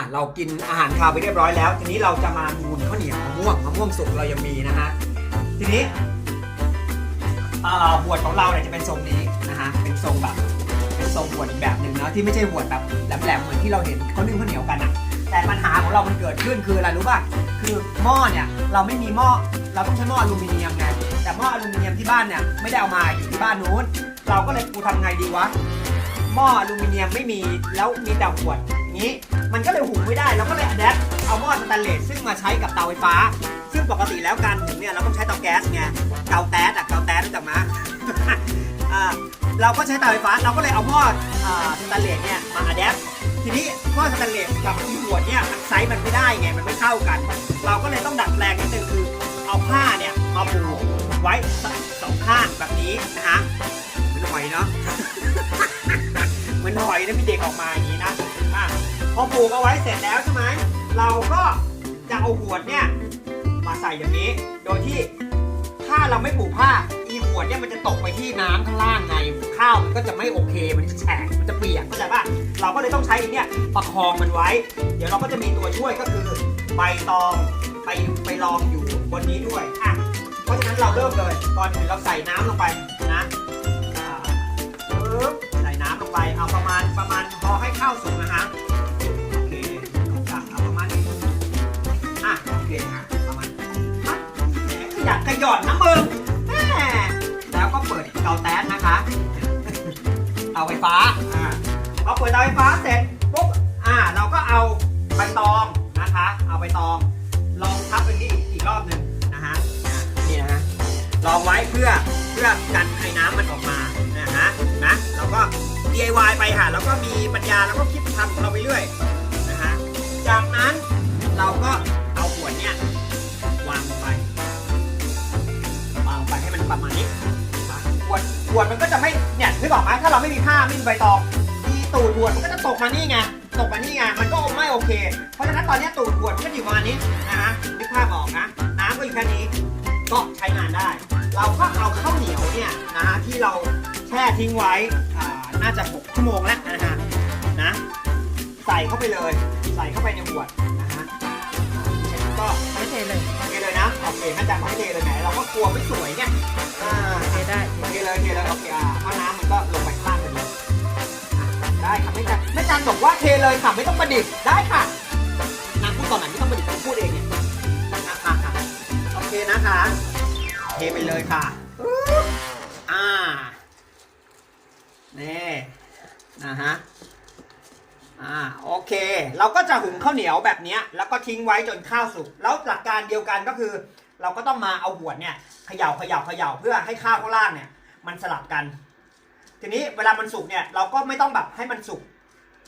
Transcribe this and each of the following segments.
ะเรากินอาหารคาวไปเรียบร้อยแล้ว ทีนี้เราจะมามูนข้าวเหนียวมะม่วงมะม่วงสุกเรายังมีนะฮะทีนี้อ่าบวชของเราเนี่ยจะเป็นทรงนี้นะฮะเป็นทรงแบบเป็นทรงบวชอีกแบบหนึ่งเนาะที่ไม่ใช่บวชแบบแหลมๆเหมือนที่เราเห็นเขานึ่งข้าวเหนียวกันอะแต่ปัญหาของเรามันเกิดขึ้นคืออะไรรู้ป่ะคือหม้อเนี่ยเราไม่มีหม้อเราต้องใช้หม้ออลูมิเนียมไงแต่หม้ออลูมิเนียมที่บ้านเนี่ยไม่ได้เอามาอยู่ที่บ้านนู้นเราก็เลยกูทำไงดีวะหม้ออลูมิเนียมไม่มีแล้วมีแต่ขวด นี้ มันก็เลยหุงไม่ได้เราก็เลยอัดแอปเอาหม้อสแตนเลสซึ่งมาใช้กับเตาไฟฟ้า ซึ่งปกติแล้วการหุงเนี่ยเราต้องใช้เตาแก๊สไงเตาแก๊สอะเตาแก๊สรู้จักมอ่าเราก็ใช้เตาไฟฟ้าเราก็เลยเอาหม้อสแตนเลสเนี่ยมาอัดแอปทีนี้หม้อสแตนเลสกับที่หัวดเนี่ยมันไซส์มันไม่ได้ไงมันไม่เข้ากัน เราก็เลยต้องดัดแปลงนิดนึงคือเอาผ้าเนี่ยมาปูไว้สองข้างแบบนี้นะฮะเหมันหอยเนาะเหมันหอยนะมีเด็กออกมาอย่างนี้นะ อะพอปูเอาไว้เสร็จแล้วใช่ไหมเราก็จะเอาหัวดเนี่ยมาใส่อย่างนี้ โดยที่ถ้าเราไม่ปลูกผ้าอีหัวดเนี่ยมันจะตกไปที่น้ำข้างล่างไงข้าวมันก็จะไม่โอเค มันจะแฉะมันจะเปียกเข้าใจป่ะเราก็เลยต้องใช้ไอ้เนี่ยประคองมันไว้ เดี๋ยวเราก็จะมีตัวช่วยก็คือใบตองไปไปรองอยู่บนนี้ด้วยอะเพราะฉะนั้นเราเริ่มเลยก่อนอื่นเราใส่น้ำลงไปนะปึ๊บใส่น้ำลงไปเอาประมาณประมาณพอให้ข้าวสุกนะฮะ ขยันขย่อนนะมึงแหมแล้วก็เปิดเตาแต๊สนะคะ เตาไฟฟ้า อ่าพอเปิดเตาไฟฟ้าเสร็จปุ๊บ อ่า เราก็เอาใบตองนะคะ เอาใบตอง ลองทับตรงนี้อีกรอบหนึ่งนะฮะอ่านี่นะฮะ ลองไว้เพื่อเพื่อกันไอ้น้ำมันออกมา นะฮะ นะ เราก็ DIY ไปค่ะแล้วก็มีปัญญาแล้วก็คิดทำของเราไปเรื่อยนะฮะ จากนั้นเราก็เอาขวดเนี่ยวางไป ปให้มันประมาณนี้ขวดขวดมันก็จะไม่เนี่ยนึกออกไหมถ้าเราไม่มีผ้าไม่มีใบตองที่ตูดขวดมันก็จะตกมานี่ไงตกมานี่ไงมันก็ไม่โอเค เพราะฉะนั้นตอนนี้ตูดขวดมันก็อยู่ประมาณนี้นะฮะนึกภาพออกนะน้ำก็อยู่แค่นี้ก็ใช้งานได้ เราก็เอาข้าวเหนียวเนี่ยนะฮะที่เราแช่ทิ้งไว้น่าจะ 6 ชั่วโมงแล้วนะฮะนะใส่เข้าไปเลย ใส่เข้าไปในขวดนะฮะก็ไม่เทเลย นะโอเคน่าจะไม่เทเลยไหนเราก็กลัวไม่สวยไงอ่าเทได้เทเลยเทเลยโอเคอะเพราะน้ำมันก็ลงไปข้างล่างกันเลยอะได้ค่ะไม่จันไม่จันบอกว่าเทเลยค่ะไม่ต้องประดิษฐ์ได้ค่ะนางพูดตอนไหนไม่ต้องประดิษฐ์ผมพูดเองเนี่ยนะคะค่ะโอเคนะคะเทไปเลยค่ะปึ๊บอ่านี่นะฮะ อ่าโอเค เราก็จะหุงข้าวเหนียวแบบเนี้ยแล้วก็ทิ้งไว้จนข้าวสุกแล้วหลักการเดียวกันก็คือ เราก็ต้องมาเอาหัวดเนี่ยเขย่าเขย่าเขย่าเพื่อให้ข้าวข้างล่างเนี่ย มันสลับกัน ทีนี้เวลามันสุกเนี่ยเราก็ไม่ต้องแบบให้มันสุก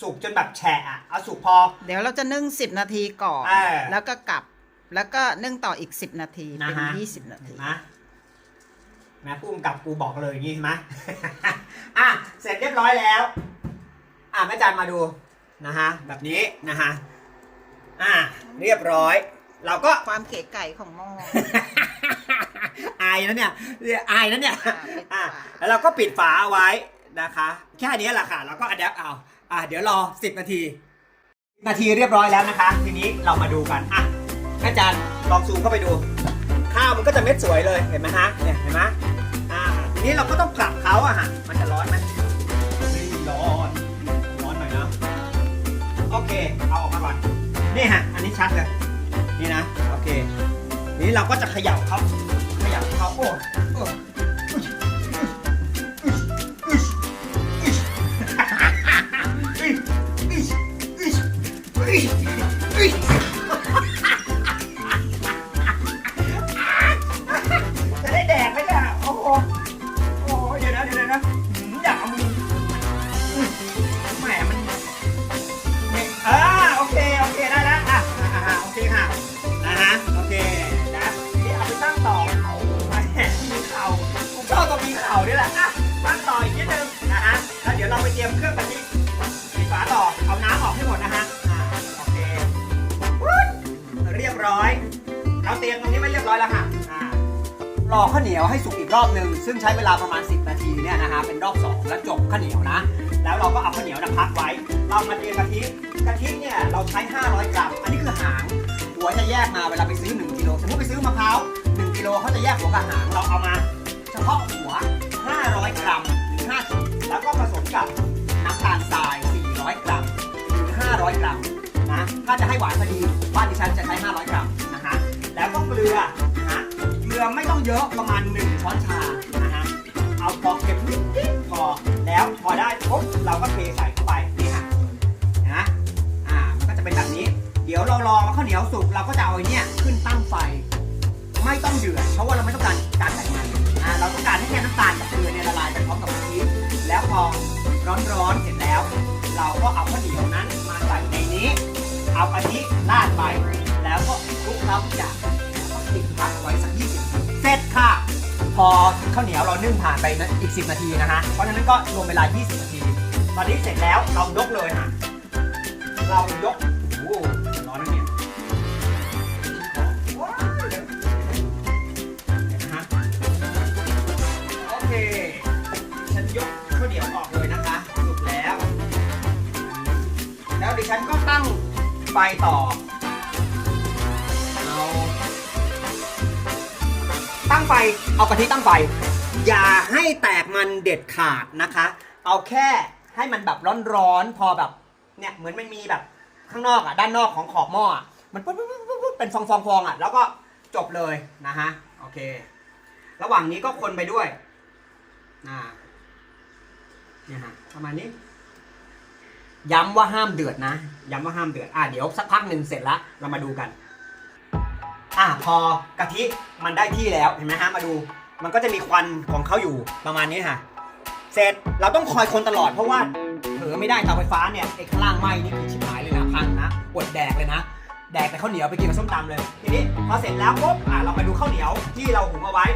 สุกจนแบบแฉะอะเอาสุกพอ เดี๋ยวเราจะนึ่ง10นาทีก่อนเออแล้วก็กลับแล้วก็นึ่งต่ออีก10นาทีเป็นนะฮะ20นาทีเห็นไหมแม่พุ่มกับกูบอกเลยอย่างงี้เห็นไหมอะเสร็จเรียบร้อยแล้ว อะแม่จันมาดู นะฮะแบบนี้นะฮะอะเรียบร้อย เราก็ ความเก๋ไก่ของหม้อ อายนะเนี่ยอายนะเนี่ยอ่าอะแล้วเราก็ปิดฝาเอาไว้นะคะ แค่นี้แหละค่ะแล้วก็อัดแอปเอาอะเดี๋ยวรอ 10 นาทีนาทีเรียบร้อยแล้วนะคะ ทีนี้เรามาดูกันอะแม่จันลองซูมเข้าไปดู ข้าวมันก็จะเม็ดสวยเลยเห็นไหมฮะเนี่ยเห็นไหมอ่าทีนี้เราก็ต้องกลับเขาอะฮะมันจะร้อนไหมไม่ โอเค เอาออกมาก่อน นี่ฮะ อันนี้ชัดเลย นี่นะ โอเค นี้เราก็จะเขย่าเขาเขย่าเขาโอ้ ข้าวเหนียวให้สุกอีกรอบหนึ่งซึ่งใช้เวลาประมาณ 10 นาทีเนี่ยนะฮะเป็นรอบ 2 แล้วจบข้าวเหนียวนะ แล้วเราก็เอาข้าวเหนียวนะพักไว้ เรามาเทกะทิกะทิเนี่ยเราใช้ 500 กรัม อันนี้คือหางหัวจะแยกมาเวลาไปซื้อ 1กิโลสมมติไปซื้อมะพร้าว1กิโลเขาจะแยกหัวกับหางเราเอามา เฉพาะหัว 500 กรัมหรือ50แล้วก็ผสมกับน้ำตาลทราย 400 กรัมหรือ 500 กรัมนะถ้าจะให้หวานพอดีบ้านดิฉันจะใช้ 500 กรัมนะฮะแล้วก็เกลือ ลือไม่ต้องเยอะประมาณ 1 ช้อนชานะฮะเอาพอเค็มนิดๆพอแล้วพอได้ปุ๊บเราก็เทใส่เข้าไปนี่ฮะนไหมอ่ามันก็จะเป็นแบบนี้ เดี๋ยวเรารอข้าวเหนียวสุกเราก็จะเอาไอ้เนี่ยขึ้นตั้งไฟ ไม่ต้องเดือดเพราะว่าเราไม่ต้องการการไขมันอ่าเราต้องการให้แค่น้ำตาลกับเกลือเนี่ยละลายไปพร้อมกับกะทิแล้วพอร้อนๆเสร็จแล้ว เราก็เอาข้าวเหนียวนั้นมาใส่ในนี้เอากะทิราดไปแล้วก็คลุกเคล้าทุกอย่างแล้วก็ติดพักไว้สัก 20เสร็จค่ะ พอข้าวเหนียวเรานึ่งผ่านไปอีก 10 นาทีนะฮะ เพราะฉะนั้นก็รวมเวลา 20 นาที ตอนนี้เสร็จแล้วเรายกเลยฮะ เรายกโอ้โหร้อนนะเนี่ยเดี๋ยวนะฮะโอเค ฉันยกข้าวเหนียวออกเลยนะคะสุกแล้ว แล้วดิฉันก็ตั้งไฟต่อ ตั้งไฟ เอากะทิตั้งไฟ อย่าให้แตกมันเด็ดขาดนะคะ เอาแค่ให้มันแบบร้อนๆพอแบบเนี่ยเหมือนมันมีแบบข้างนอกอะด้านนอกของขอบหม้ออะมันปุ๊บปุ๊บปุ๊บปุ๊บเป็นฟองฟองฟองอะแล้วก็จบเลยนะฮะโอเค ระหว่างนี้ก็คนไปด้วยอ่าเนี่ยฮะประมาณนี้ ย้ำว่าห้ามเดือดนะ ย้ำว่าห้ามเดือดอะเดี๋ยวสักพักหนึ่งเสร็จล้วเรามาดูกัน อะพอกะทิมันได้ที่แล้วเห็นไหมฮะมาดู มันก็จะมีควันของเขาอยู่ประมาณนี้ค่ะเสร็จเราต้องคอยคนตลอดเพราะว่าเผลอไม่ได้เตาไฟฟ้าเนี่ยไอ้ข้างล่างไหม้นี่คือชิบหายเลยนะพังนะอดแดกเลยนะ แดกแต่ข้าวเหนียวไปกินกับส้มตำเลย ทีนี้พอเสร็จแล้วปุ๊บอะเรามาดูข้าวเหนียวที่เราหุงเอาไว้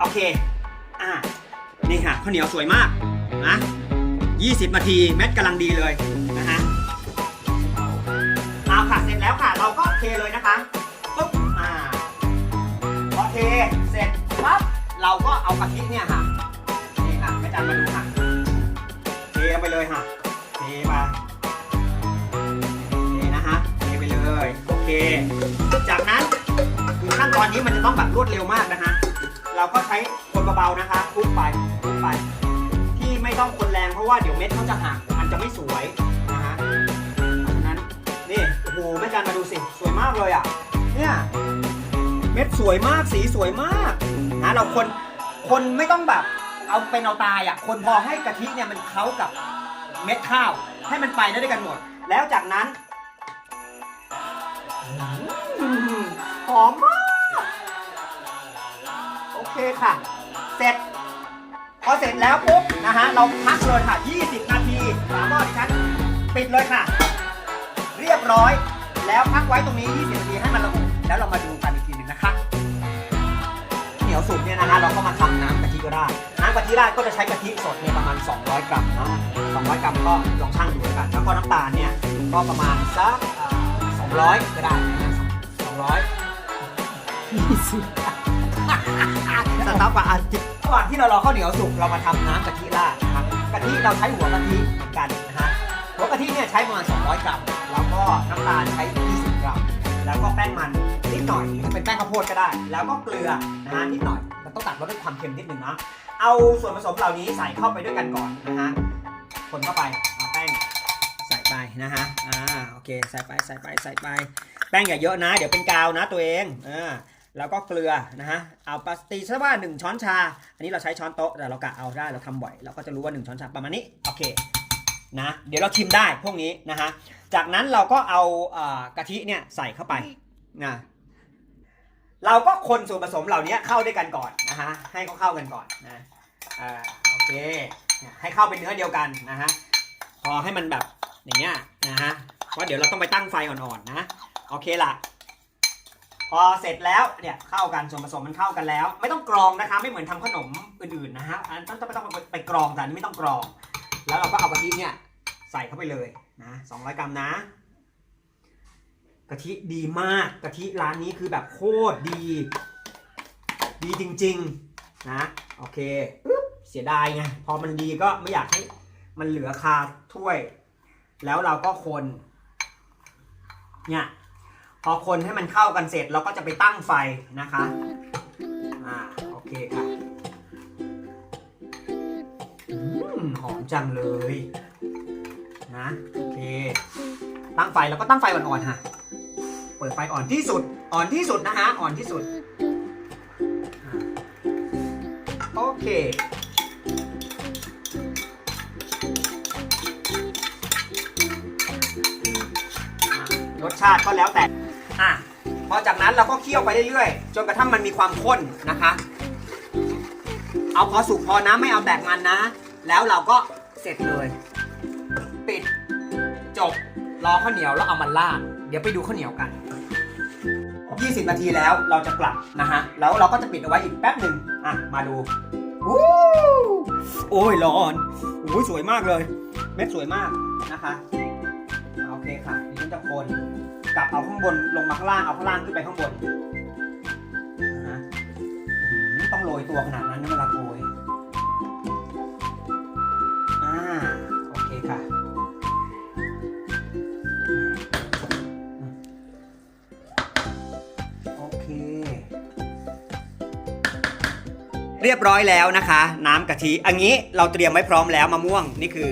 โอเคอะนี่ค่ะข้าวเหนียวสวยมากนะ20 นาทีเม็ดกำลังดีเลยนะฮะ ค่ะ เสร็จแล้วค่ะ เราก็เทเลยนะคะปุ๊บอ่าพอเทเสร็จปั๊บเราก็เอากะทิเนี่ยค่ะนี่ค่ะแม่จันมาดูค่ะเทไปเลยค่ะเทไปเทนะฮะเทไปเลยโอเค จากนั้นคือขั้นตอนนี้มันจะต้องแบบรวดเร็วมากนะฮะเราก็ใช้คนเบาๆนะคะคลุกไปคลุกไป ที่ไม่ต้องคนแรงเพราะว่าเดี๋ยวเม็ดเขาจะหักมันจะไม่สวย หแม่จันมาดูสิ สวยมากเลยอะ เนี่ย เม็ดสวยมาก สีสวยมากนะเราคน คนไม่ต้องแบบ เอาเป็นเอาตายอะ คนพอให้กะทิเนี่ยมันเข้ากับเม็ดข้าว ให้มันไปได้ด้วยกันหมด แล้วจากนั้นหอมมาก โอเคค่ะ เสร็จ พอเสร็จแล้วปุ๊บนะฮะ เราพักเลยค่ะ 20 นาทีฝาหม้อดิฉันปิดเลยค่ะ เรียบร้อย แล้วพักไว้ตรงนี้ 20 นาทีให้มันระอุแล้วเรามาดูกันอีกทีหนึ่งนะคะเหนียวสุกเนี่ยนะฮะเราก็มาทำน้ำกะทิก็ได้ น้ำกะทิได้ก็จะใช้กะทิสดเนี่ยประมาณ 200 กรัมเนาะ200 กรัมก็ลองชั่งดูแล้วกัน แล้วก็น้ำตาลเนี่ยก็ประมาณสักอ่า200 ก็ได้200ยี่สิบสต๊อกว่าอาจิตระหว่างที่เรารอข้าวเหนียวสุกเรามาทำน้ำกะทิราดนะครับกะทิเราใช้หัวกะทิเหมือนกันนะฮะ หัวกะทิเนี่ยใช้ประมาณ 200 กรัม แล้วก็น้ำตาลใช้ 20 กรัม แล้วก็แป้งมันนิดหน่อยเป็นแป้งข้าวโพดก็ได้ แล้วก็เกลือนะฮะนิดหน่อยมันต้องตัดรสด้วยความเค็มนิดนึงนะ เอาส่วนผสมเหล่านี้ใส่เข้าไปด้วยกันก่อนนะฮะ คนเข้าไปเอาแป้งใส่ไปนะฮะ อ่า โอเค ใส่ไป ใส่ไป ใส่ไป แป้งอย่าเยอะนะ เดี๋ยวเป็นกาวนะตัวเอง อ่าแล้วก็เกลือนะฮะ เอาปาสตีซะว่า 1 ช้อนชา อันนี้เราใช้ช้อนโต๊ะแต่เรากะเอาได้เราทำบ่อย เราก็จะรู้ว่า 1 ช้อนชาประมาณนี้ โอเค นะ เดี๋ยวเราชิมได้พวกนี้นะฮะ จากนั้นเราก็เอาเอ่อกะทิเนี่ยใส่เข้าไปนะเราก็คนส่วนผสมเหล่านี้เข้าด้วยกันก่อนนะฮะ ให้เขาเข้ากันก่อนนะอ่าโอเค ให้เข้าเป็นเนื้อเดียวกันนะฮะ พอให้มันแบบอย่างเงี้ยนะฮะ เพราะเดี๋ยวเราต้องไปตั้งไฟอ่อนๆนะ โอเคล่ะพอเสร็จแล้วเนี่ยเข้ากันส่วนผสมมันเข้ากันแล้ว ไม่ต้องกรองนะคะ ไม่เหมือนทำขนมอื่นๆนะฮะอันนั้นต้องไม่ต้องไปกรองแต่อันนี้ไม่ต้องกรอง แล้วเราก็เอากะทิเนี่ยใส่เข้าไปเลยนะ200กรัมนะกะทิดีมากกะทิร้านนี้คือแบบโคตรดี ดีจริงๆนะโอเคปึ๊บเสียดายไงพอมันดีก็ไม่อยากให้มันเหลือคาถ้วย แล้วเราก็คนเนี่ยพอคนให้มันเข้ากันเสร็จเราก็จะไปตั้งไฟนะคะอ่าโอเคค่ะ หอมจังเลยนะโอเค ตั้งไฟแล้วก็ตั้งไฟอ่อนๆค่ะเปิดไฟอ่อนที่สุดอ่อนที่สุดนะฮะอ่อนที่สุดโอเคอรสชาติก็แล้วแต่อะพอจากนั้นเราก็เคี่ยวไปเรื่อยๆ จนกระทั่งมันมีความข้นนะคะ เอาพอสุกพอนะไม่เอาแตกมันนะ แล้วเราก็เสร็จเลย ปิด จบรอข้าวเหนียวแล้วเอามาราด เดี๋ยวไปดูข้าวเหนียวกัน 20 นาทีแล้วเราจะกลับนะฮะ แล้วเราก็จะปิดเอาไว้อีกแป๊บหนึ่งอะ มาดูวู้โอ้ยร้อนโอ้ยสวยมากเลย เม็ดสวยมากนะคะโอเคค่ะดิฉันจะคนกลับเอาข้างบนลงมาข้างล่างเอาข้างล่างขึ้นไปข้างบนนะต้องโรยตัวขนาดนั้นนะเวลาโรย โอเคค่ะ โอเค เรียบร้อยแล้วนะคะ น้ำกะทิ อันนี้เราเตรียมไว้พร้อมแล้วมะม่วงนี่คือ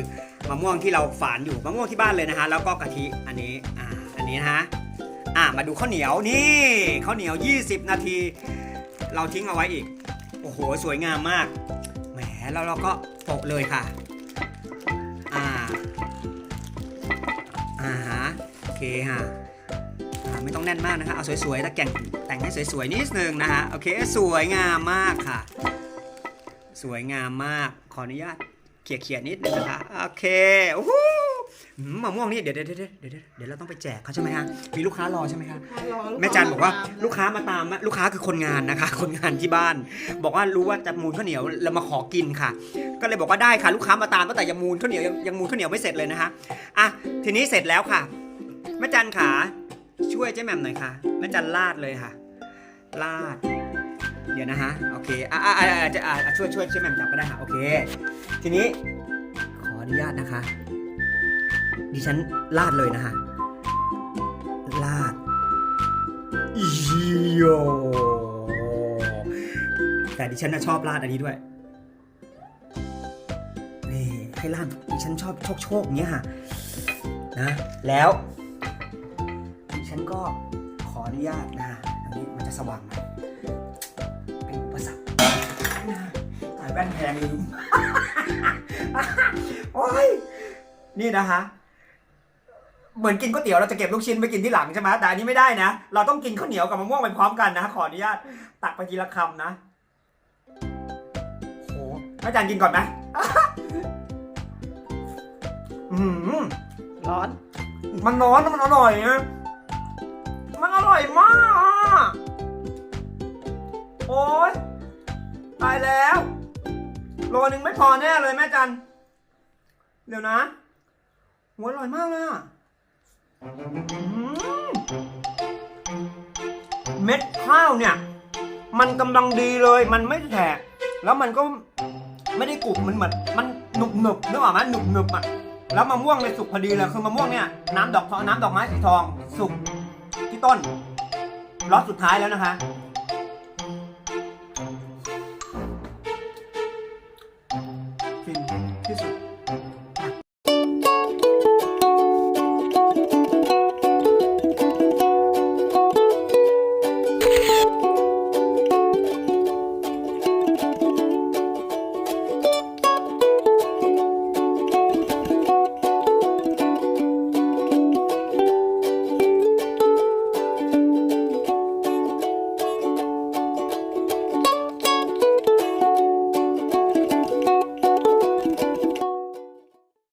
มะม่วงที่เราฝานอยู่มะม่วงที่บ้านเลยนะคะแล้วก็กะทิอันนี้ อ่า อันนี้นะฮะ อ่า มาดูข้าวเหนียวนี่ข้าวเหนียว 20 นาที เราทิ้งเอาไว้อีก โอ้โห สวยงามมาก แหม แล้วเราก็โปะเลยค่ะ เคฮะอ่าไม่ต้องแน่นมากนะคะเอาสวยๆแล้วแต่งแต่งให้สวยๆนิดนึงนะฮะโอเคสวยงามมากค่ะ สวยงามมากขออนุญาตเขี่ยๆนิดนึงนะคะโอเคโอ้โหอืมมะม่วงนี่เดี๋ยวเดี๋ยวเดี๋ยวเดี๋ยวเดี๋ยวเราต้องไปแจกเขาใช่ไหมฮะมีลูกค้ารอใช่ไหมคะแม่จันบอกว่าลูกค้ามาตามลูกค้าคือคนงานนะคะ คนงานที่บ้าน บอกว่ารู้ว่าจะมูลข้าวเหนียวแล้วมาขอกินค่ะ ก็เลยบอกว่าได้ค่ะลูกค้ามาตามตั้งแต่ยังมูลข้าวเหนียวยังยังมูลข้าวเหนียวไม่เสร็จเลยนะคะอะทีนี้เสร็จแล้วค่ะ แม่จันขาช่วยเจ๊แหม่มหน่อยค่ะแม่จันลาดเลยค่ะ ลาด เดี๋ยวนะฮะโอเคอะอะอะจะอะช่วยช่วยเจ๊แหม่มจับก็ได้ค่ะโอเค ทีนี้ขออนุญาตนะคะ ดิฉันลาดเลยนะฮะลาดโยแต่ดิฉันน่ะชอบราดอันนี้ด้วยนี่ให้ราดดิฉันชอบโชคโชคเนี้ยฮะนะแล้ว นก็ขออนุญาตนะอันนี้มันจะสว่างหน่อยเป็นอุปสรรคนะถ่ายแว่นแพงลืมโอ้ยนี่นะคะเหมือนกินก๋วยเตี๋ยวเราจะเก็บลูกชิ้นไปกินที่หลังใช่ไหมแต่อันนี้ไม่ได้นะ เราต้องกินข้าวเหนียวกับมะม่วงไปพร้อมกันนะ ขออนุญาตตักไปทีละคำนะโหอาจารย์กินก่อนไหมอืมร้อน มันร้อนแล้วมันอร่อยนะมันอ ร่อยมากอะโอ๊ยตายแล้ว โลนึงไม่พอแน่เลยแม่จัน เดี๋ยวนะหัวอร่อยมากเลยอะเม็ดข้าวเนี่ย มันกำลังดีเลย มันไม่แฉะแล้วมันก็ไม่ได้กรุบมันเหมือนมันหนุบหนุบนึกออกไหมหนุบหนุบอะแล้วมะม่วงเลยสุกพอดีเลยคือมะม่วงเนี่ยน้ำดอกทองน้ำดอกไม้สีทอง สุกที่ต้น ล็อตสุดท้ายแล้วนะคะ